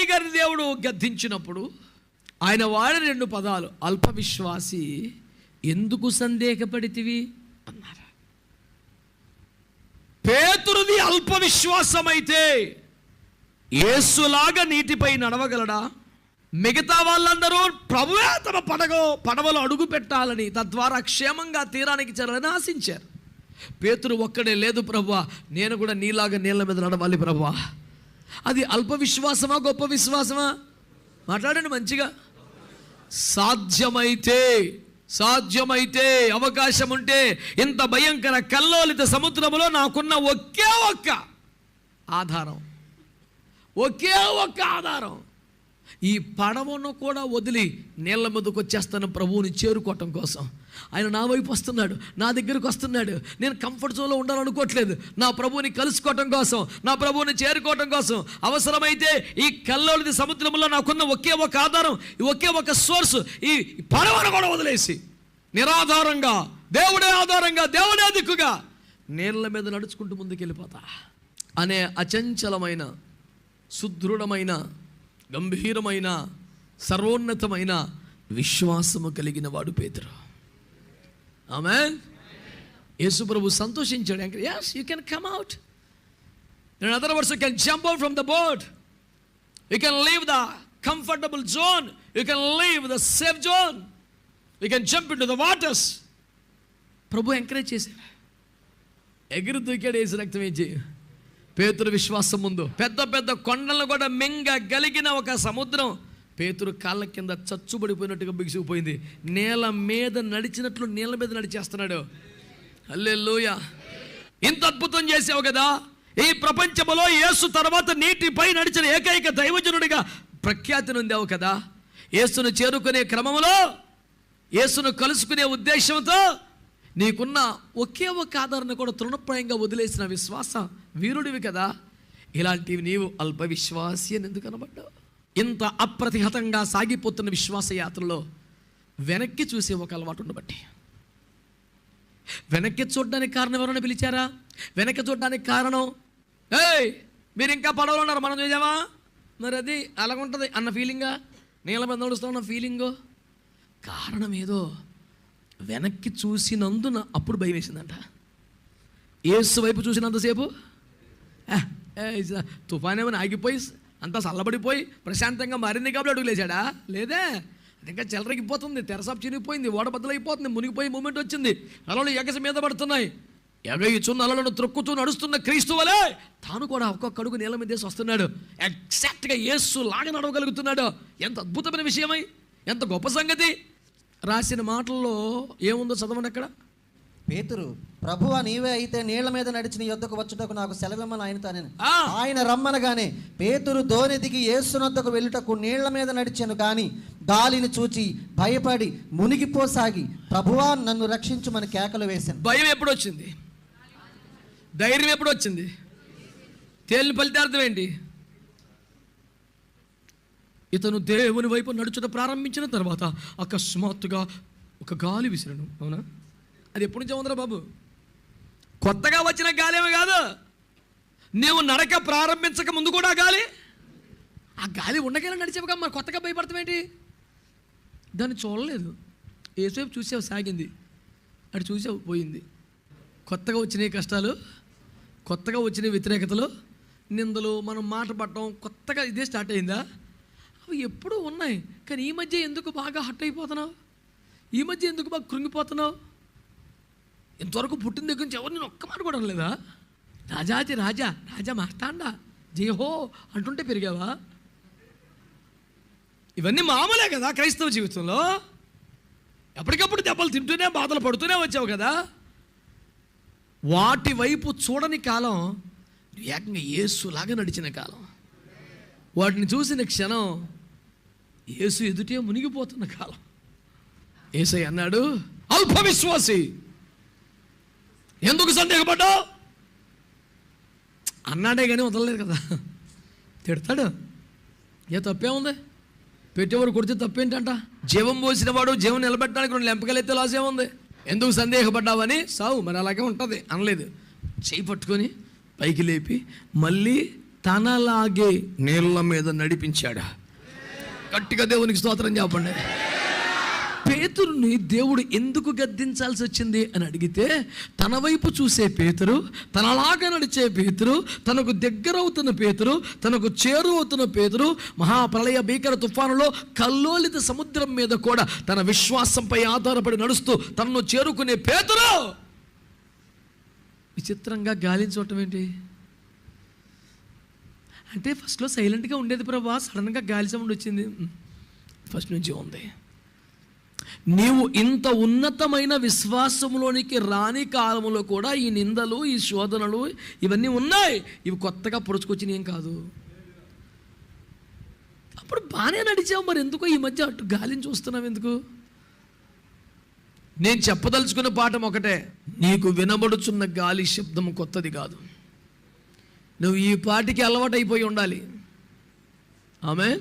ఏసై గారిని దేవుడు గద్దించినప్పుడు ఆయన వాడిన రెండు పదాలు అల్ప విశ్వాసి ఎందుకు సందేహపడితివి? అన్నారు. పేతురుది అల్ప విశ్వాసమైతే నీటిపై నడవగలడా? మిగతా వాళ్ళందరూ ప్రభువే తమ పడగ పడవలు అడుగు పెట్టాలని తద్వారా క్షేమంగా తీరానికి చేరాలని ఆశించారు పేతురు ఒక్కడే లేదు ప్రభు నేను కూడా నీలాగా నీళ్ళ మీద నడవాలి ప్రభువా. అది అల్ప విశ్వాసమా గొప్ప విశ్వాసమా? మాట్లాడండి మంచిగా. సాధ్యమైతే సాధ్యమైతే అవకాశం ఉంటే ఇంత భయంకర కల్లోలిత సముద్రములో నాకున్న ఒకే ఒక్క ఆధారం. ఒకే ఒక్క ఆధారం. ఈ పడవను కూడా వదిలి నీళ్ళ మీదకి వచ్చేస్తాను ప్రభువుని చేరుకోవటం కోసం. ఆయన నా వైపు వస్తున్నాడు నా దగ్గరకు వస్తున్నాడు. నేను కంఫర్ట్ జోన్లో ఉండాలనుకోవట్లేదు నా ప్రభువుని కలుసుకోవటం కోసం నా ప్రభువుని చేరుకోవటం కోసం. అవసరమైతే ఈ కల్లోలిది సముద్రంలో నాకున్న ఒకే ఒక ఆధారం ఈ ఒకే ఒక సోర్స్ ఈ పడవను కూడా వదిలేసి. నిరాధారంగా దేవుడే ఆధారంగా దేవుడే దిక్కుగా నీళ్ళ మీద నడుచుకుంటూ ముందుకు వెళ్ళిపోతా అనే అచంచలమైన సుదృఢమైన గంభీరమైన సర్వోన్నతమైన విశ్వాసము కలిగిన వాడు పేతురు. ఆమె యేసుప్రభు సంతోషించాడు. Yes you can come out in other words you can jump out from the boat you can leave the comfortable zone you can leave the safe zone you can jump into the waters Prabhu encourage చేశాడు. ఎగిరి దూకాడు వేసి రక్తం ఏం చేయ? పేతురు విశ్వాసం ముందు పెద్ద పెద్ద కొండలను కూడా మింగగలిగిన ఒక సముద్రం. పేతురు కాళ్ళ కింద చచ్చుబడిపోయినట్టుగా బిగిసిపోయింది నేల మీద నడిచినట్లు నేల మీద నడిచేస్తున్నాడు. అల్లెల్లోయ ఇంత అద్భుతం చేసావు కదా. ఈ ప్రపంచంలో యేసు తర్వాత నీటిపై నడిచిన ఏకైక దైవజనుడిగా ప్రఖ్యాతి నొందావు కదా. యేసును చేరుకునే క్రమంలో యేసును కలుసుకునే ఉద్దేశంతో నీకున్న ఒకే ఒక ఆధారణ కూడా తృణప్రాయంగా వదిలేసిన విశ్వాసం. వీరుడివి కదా. ఇలాంటివి నీవు అల్ప విశ్వాసి అని ఎందుకు అనబడ్డావు? ఇంత అప్రతిహతంగా సాగిపోతున్న విశ్వాస యాత్రలో వెనక్కి చూసే ఒక అలవాటు ఉండబట్టి. వెనక్కి చూడడానికి కారణం ఎవరైనా పిలిచారా? వెనక్కి చూడడానికి కారణం? ఏయ్ మీరు ఇంకా పడవలు ఉన్నారు మనం చూసామా? మరి అది అలాగుంటుంది అన్న ఫీలింగా నీళ్ళ మీద నడుస్తున్న ఫీలింగు కారణం ఏదో వెనక్కి చూసినందున అప్పుడు భయం వేసిందంట ఏసు వైపు చూసినంతసేపు తుఫాన్ ఏమైనా ఆగిపోయి అంతా చల్లబడిపోయి ప్రశాంతంగా మారింది కాబట్టి అడుగు లేచాడా లేదే. ఇంకా చెలరగిపోతుంది తెరసాపు చిరిగిపోయింది ఓడ బద్దలైపోతుంది మునిగిపోయి మూమెంట్ వచ్చింది. అలలు ఎగస మీద పడుతున్నాయి. ఎగయిచున్న అలలను త్రొక్కుతూ నడుస్తున్న క్రీస్తు వలే తాను కూడా ఒక్కొక్క అడుగు నేల మీద వేసి వస్తున్నాడు ఎగ్జాక్ట్గా ఏసు లాగా నడవగలుగుతున్నాడు. ఎంత అద్భుతమైన విషయమై ఎంత గొప్ప సంగతి. రాసిన మాటల్లో ఏముందో చదవండి అక్కడ. పేతురు ప్రభువా నీవే అయితే నీళ్ళ మీద నడిచిన యొద్దకు వచ్చుటకు నాకు సెలవిమ్మని ఆయనతో నేను. ఆయన రమ్మనగానే పేతురు దోణి దిగి యేసునొద్దకు వెళ్ళుటకు నీళ్ళ మీద నడిచాను కానీ గాలిని చూచి భయపడి మునిగిపోసాగి ప్రభువా నన్ను రక్షించుమని కేకలు వేశాను భయం ఎప్పుడు వచ్చింది ధైర్యం ఎప్పుడు వచ్చింది తేలిన ఫలితార్థం ఏంటి? ఇతను దేవుని వైపు నడుచుట ప్రారంభించిన తర్వాత అకస్మాత్తుగా ఒక గాలి విసిరను అవునా? అది ఎప్పటి నుంచి ఉందిరా బాబు? కొత్తగా వచ్చిన గాలి కాదు. నువ్వు నడక ప్రారంభించక ముందు కూడా గాలి? ఆ గాలి ఉండగానే నడిచేవిగా మరి కొత్తగా భయపడతామేంటి దాన్ని చూడలేదు. ఏసేపు చూసావు సాగింది. అటు చూసావు పోయింది. కొత్తగా వచ్చిన కష్టాలు కొత్తగా వచ్చిన వ్యతిరేకతలు నిందలు మనం మాట పడటం కొత్తగా ఇదే స్టార్ట్ అయిందా? అవి ఎప్పుడూ ఉన్నాయి. కానీ ఈ మధ్య ఎందుకు బాగా హట్ అయిపోతున్నావు? ఈ మధ్య ఎందుకు బాగా కృంగిపోతున్నావు? ఇంతవరకు పుట్టిన దగ్గర నుంచి ఎవరు నేను ఒక్క మాట కూడా లేదా రాజాది రాజా రాజా మార్తాండా జయహో అంటుంటే పెరిగావా? ఇవన్నీ మామూలే కదా క్రైస్తవ జీవితంలో. ఎప్పటికప్పుడు దెబ్బలు తింటూనే బాధలు పడుతూనే వచ్చావు కదా. వాటి వైపు చూడని కాలం ఏకంగా యేసులాగా నడిచిన కాలం. వాటిని చూసిన క్షణం యేసు ఎదుటే మునిగిపోతున్న కాలం. ఏసై అన్నాడు అల్ప విశ్వాసి ఎందుకు సందేహపడ్డావు? అన్నాడే కానీ వదలలేదు కదా. తిడతాడు. ఏ తప్పే ఉంది? పెట్టేవారు కొడితే తప్పేంటంట? జీవం పోసిన వాడు జీవం నిలబెట్టడానికి రెండు లెంపకలైతే లాసే ఉంది ఎందుకు సందేహపడ్డావని? సావు మరి అలాగే ఉంటుంది. అనలేదు. చేయి పట్టుకొని పైకి లేపి మళ్ళీ తనలాగే నీళ్ళ మీద నడిపించాడు? గట్టిగా దేవునికి స్తోత్రం చెప్పండి. పేతురుని దేవుడు ఎందుకు గద్దించాల్సి వచ్చింది అని అడిగితే తన వైపు చూసే పేతురు తనలాగా నడిచే పేతురు తనకు దగ్గరవుతున్న పేతురు తనకు చేరువవుతున్న పేతురు మహాప్రళయ భీకర తుఫానులో కల్లోలిత సముద్రం మీద కూడా తన విశ్వాసంపై ఆధారపడి నడుస్తూ తనను చేరుకునే పేతురు! విచిత్రంగా గాలించవటం ఏంటి? అంటే ఫస్ట్లో సైలెంట్గా ఉండేది ప్రభా సడన్గా గాలి సౌండ్ వచ్చింది. ఫస్ట్ నుంచి ఉంది. నీవు ఇంత ఉన్నతమైన విశ్వాసంలోనికి రాని కాలంలో కూడా ఈ నిందలు ఈ శోధనలు ఇవన్నీ ఉన్నాయి. ఇవి కొత్తగా పొడుచుకొచ్చినవి ఏం కాదు. అప్పుడు బాగానే నడిచావు మరి ఎందుకో? ఈ మధ్య అటు గాలిని చూస్తున్నావు ఎందుకు? నేను చెప్పదలుచుకున్న పాఠం ఒకటే నీకు వినబడుచున్న గాలి శబ్దం కొత్తది కాదు. నువ్వు ఈ పాటికి అలవాటైపోయి ఉండాలి. ఆమె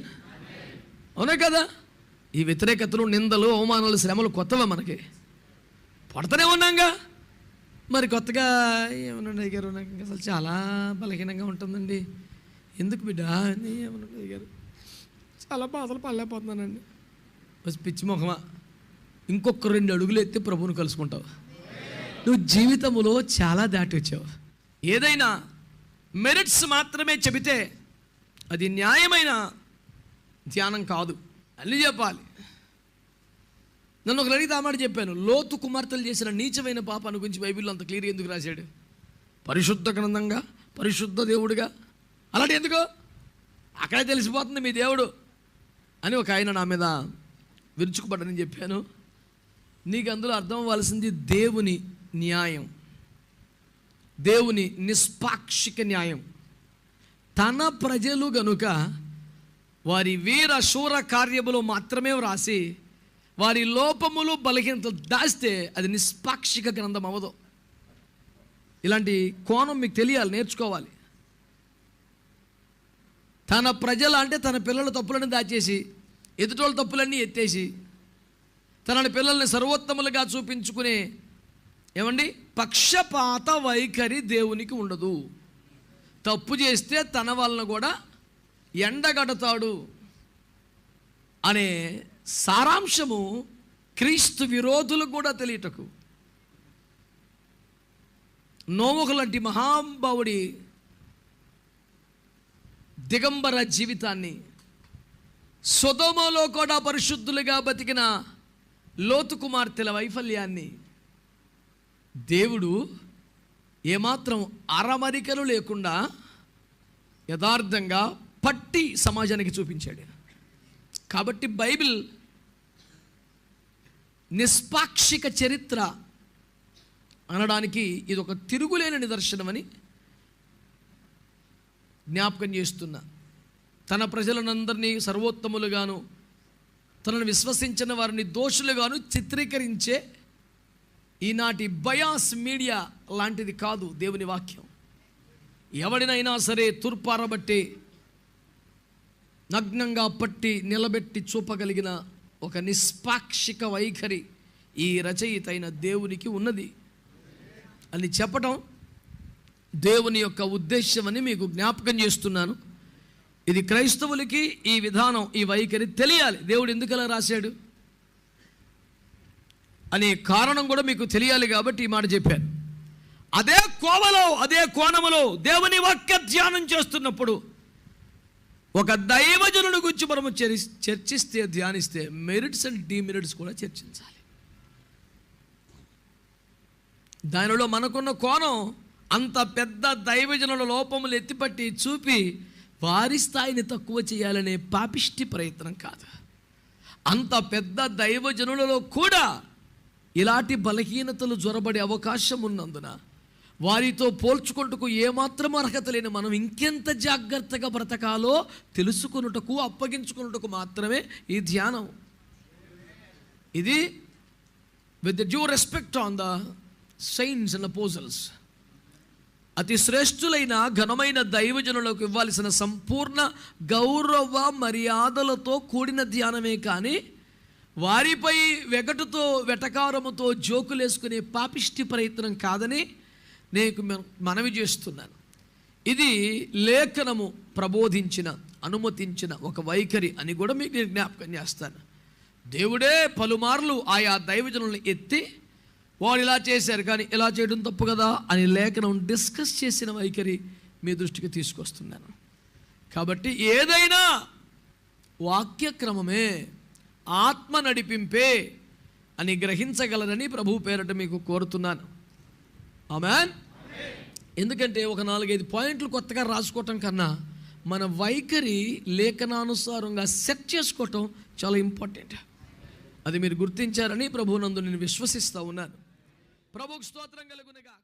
అవునా కదా? ఈ వ్యతిరేకతలు నిందలు అవమానాలు శ్రమలు కొత్తవా మనకి? పడుతూనే ఉన్నాగా. మరి కొత్తగా ఏమన్నా అయ్యారు నాకు ఇంకా అసలు చాలా బలహీనంగా ఉంటుందండి. ఎందుకు బిడ్డ? అని ఏమన్నా అయ్యారు చాలా బాధలు పడలేకపోతున్నానండి. బస్ పిచ్చి ముఖమా ఇంకొక రెండు అడుగులు ఎత్తి ప్రభువుని కలుసుకుంటావు. నువ్వు జీవితంలో చాలా దాటి వచ్చావు. ఏదైనా మెరిట్స్ మాత్రమే చెబితే అది న్యాయమైన ధ్యానం కాదు. అన్నీ చెప్పాలి. నన్ను ఒకరు అడిగితే ఆ మాట చెప్పాను. లోతు కుమార్తెలు చేసిన నీచమైన పాపాన్ని గురించి బైబిల్లో అంత క్లియర్ ఎందుకు రాశాడు? పరిశుద్ధ గ్రంథంగా పరిశుద్ధ దేవుడుగా. అలాంటి ఎందుకు? అక్కడే తెలిసిపోతుంది మీ దేవుడు అని ఒక ఆయన నా మీద విరుచుకుపడ్డని చెప్పాను. నీకు అందులో అర్థం అవ్వాల్సింది దేవుని న్యాయం. దేవుని నిష్పాక్షిక న్యాయం. తన ప్రజలు గనుక వారి వీర శూర కార్యములు మాత్రమే వ్రాసి వారి లోపములు బలహీనతలు దాస్తే అది నిష్పాక్షిక గ్రంథం అవ్వదు. ఇలాంటి కోణం మీకు తెలియాలి నేర్చుకోవాలి. తన ప్రజల అంటే తన పిల్లల తప్పులన్నీ దాచేసి ఎదుటోళ్ళ తప్పులన్నీ ఎత్తేసి తన పిల్లల్ని సర్వోత్తములుగా చూపించుకునే ఏమండి? పక్షపాత వైఖరి దేవునికి ఉండదు. తప్పు చేస్తే తన వలన కూడా ఎండగడతాడు అనే సారాంశము క్రీస్తు విరోధులు కూడా తెలియటకు. నోముకు లాంటి మహాంభావుడి దిగంబర జీవితాన్ని సుధమలో కూడా పరిశుద్ధులుగా బతికిన లోతు కుమార్తెల వైఫల్యాన్ని దేవుడు ఏమాత్రం అరమరికలు లేకుండా యథార్థంగా పట్టి సమాజానికి చూపించాడు. కాబట్టి బైబిల్ నిష్పాక్షిక చరిత్ర అనడానికి ఇది ఒక తిరుగులేని నిదర్శనమని జ్ఞాపకం చేస్తున్నా తన ప్రజలనందరినీ సర్వోత్తములుగాను తనను విశ్వసించిన వారిని దోషులుగాను చిత్రీకరించే ఈనాటి బయాస్ మీడియా లాంటిది కాదు దేవుని వాక్యం. ఎవడినైనా సరే తూర్పారబట్టే నగ్నంగా పట్టి నిలబెట్టి చూపగలిగిన ఒక నిష్పాక్షిక వైఖరి ఈ రచయిత అయిన దేవునికి ఉన్నది. అని చెప్పటం దేవుని యొక్క ఉద్దేశం అని మీకు జ్ఞాపకం చేస్తున్నాను. ఇది క్రైస్తవులకి ఈ విధానం ఈ వైఖరి తెలియాలి. దేవుడు ఎందుకలా రాశాడు? అనే కారణం కూడా మీకు తెలియాలి కాబట్టి ఈ మాట చెప్పాను. అదే కోవలో అదే కోణములో దేవుని వాక్య ధ్యానం చేస్తున్నప్పుడు ఒక దైవజనుడు గురించి మనము చరి- చర్చిస్తే ధ్యానిస్తే మెరిట్స్ అండ్ డిమెరిట్స్ కూడా చర్చించాలి. దానిలో మనకున్న కోణం అంత పెద్ద దైవజనుల లోపములు ఎత్తిపట్టి చూపి వారి స్థాయిని తక్కువ చేయాలనే పాపిష్టి ప్రయత్నం కాదు. అంత పెద్ద దైవజనులలో కూడా ఇలాంటి బలహీనతలు జ్వరబడే అవకాశం ఉన్నందున వారితో పోల్చుకుంటకు ఏమాత్రం అర్హత లేని మనం ఇంకెంత జాగ్రత్తగా బ్రతకాలో తెలుసుకున్నటకు అప్పగించుకున్నటకు మాత్రమే ఈ ధ్యానం. ఇది with due respect on the signs and apostles అతి శ్రేష్ఠులైన ఘనమైన దైవజనులకు ఇవ్వాల్సిన సంపూర్ణ గౌరవ మర్యాదలతో కూడిన ధ్యానమే కానీ వారిపై వెగటుతో వెటకారముతో జోకులేసుకునే పాపిష్టి ప్రయత్నం కాదని నేను మనవి చేస్తున్నాను. ఇది లేఖనము ప్రబోధించిన అనుమతించిన ఒక వైఖరి అని కూడా మీకు నేను జ్ఞాపకం చేస్తాను. దేవుడే పలుమార్లు ఆయా దైవజనులను ఎత్తి వాడు ఇలా చేశారు కానీ ఇలా చేయడం తప్పు కదా అని లేఖనం డిస్కస్ చేసిన వైఖరి మీ దృష్టికి తీసుకొస్తున్నాను. కాబట్టి ఏదైనా వాక్యక్రమమే ఆత్మ నడిపింపే అని గ్రహించగలరని ప్రభు పేరట మీకు కోరుతున్నాను. ఆమెన్? ఎందుకంటే ఒక నాలుగైదు పాయింట్లు కొత్తగా రాసుకోవటం కన్నా మన వైఖరి లేఖనానుసారంగా సెట్ చేసుకోవటం చాలా ఇంపార్టెంట్. అది మీరు గుర్తించారని ప్రభునందు నేను విశ్వసిస్తూ ఉన్నాను. ప్రభుకు స్తోత్రం కలుగునగా